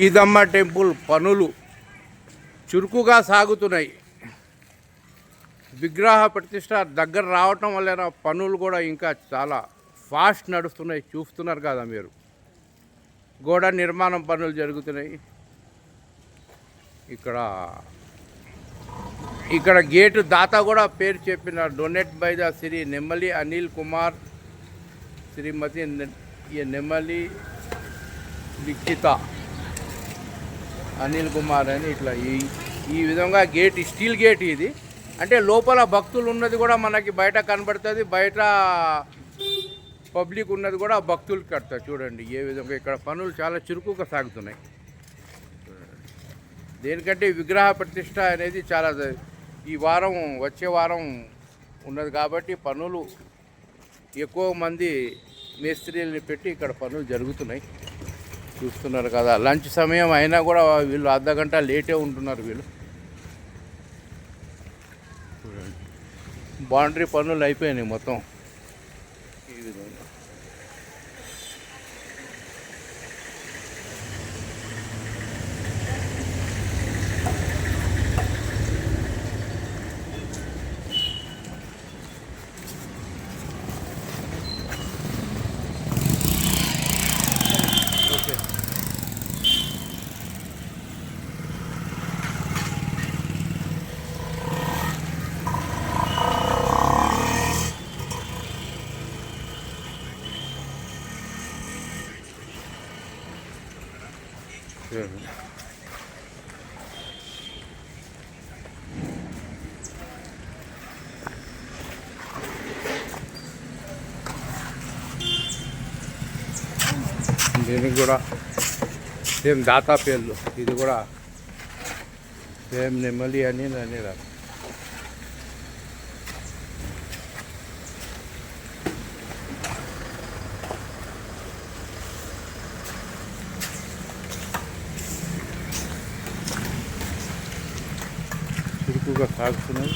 Eedamma temple పనులు చురుకుగా సాగుతున్నాయి. విగ్రహ ప్రతిష్ట దగ్గర రావటం వల్ల పనులు కూడా ఇంకా చాలా ఫాస్ట్ నడుస్తున్నాయి చూస్తున్నారు కదా మీరు. గోడ నిర్మాణం పనులు జరుగుతున్నాయి. ఇక్కడ ఇక్కడ గేటు దాత కూడా పేరు చెప్పిన donate by the Shri Nemmali Anil Kumar Shrimati Nemmali Likhita. Anil Kumar అని ఇట్లా ఈ ఈ విధంగా గేట్ స్టీల్ గేట్ ఇది. అంటే లోపల భక్తులు ఉన్నది కూడా మనకి బయట కనబడుతుంది. బయట పబ్లిక్ ఉన్నది కూడా భక్తులు కడతారు. చూడండి ఏ విధంగా ఇక్కడ పనులు చాలా చురుకుగా సాగుతున్నాయి. దేనికంటే విగ్రహ ప్రతిష్ట అనేది చాలా ఈ వారం వచ్చే వారం ఉన్నది కాబట్టి పనులు ఎక్కువ మంది మేస్త్రీలని పెట్టి ఇక్కడ పనులు జరుగుతున్నాయి. చూస్తున్నారు కదా. లంచ్ సమయం అయినా కూడా వీళ్ళు అర్ధ గంట లేటే ఉంటున్నారు వీళ్ళు. చూడండి. బౌండరీ పనులు అయిపోయినాయి మొత్తం. ఈ విధంగా. చూడండి. దీనికి కూడా సేమ్ దాతా పేర్లు ఇది కూడా సేమ్ నెమ్మలి అని అని రా చురుకుగా సాగుతున్నాయి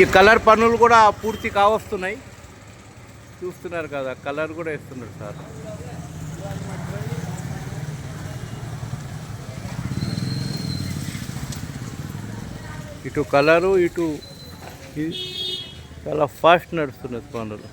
ఈ కలర్ పనులు కూడా పూర్తి కావస్తున్నాయి. చూస్తున్నారు కదా కలర్ కూడా వేస్తున్నారు సార్. ఇటు కలరు ఇటు చాలా ఫాస్ట్ నడుస్తున్నది పనులు.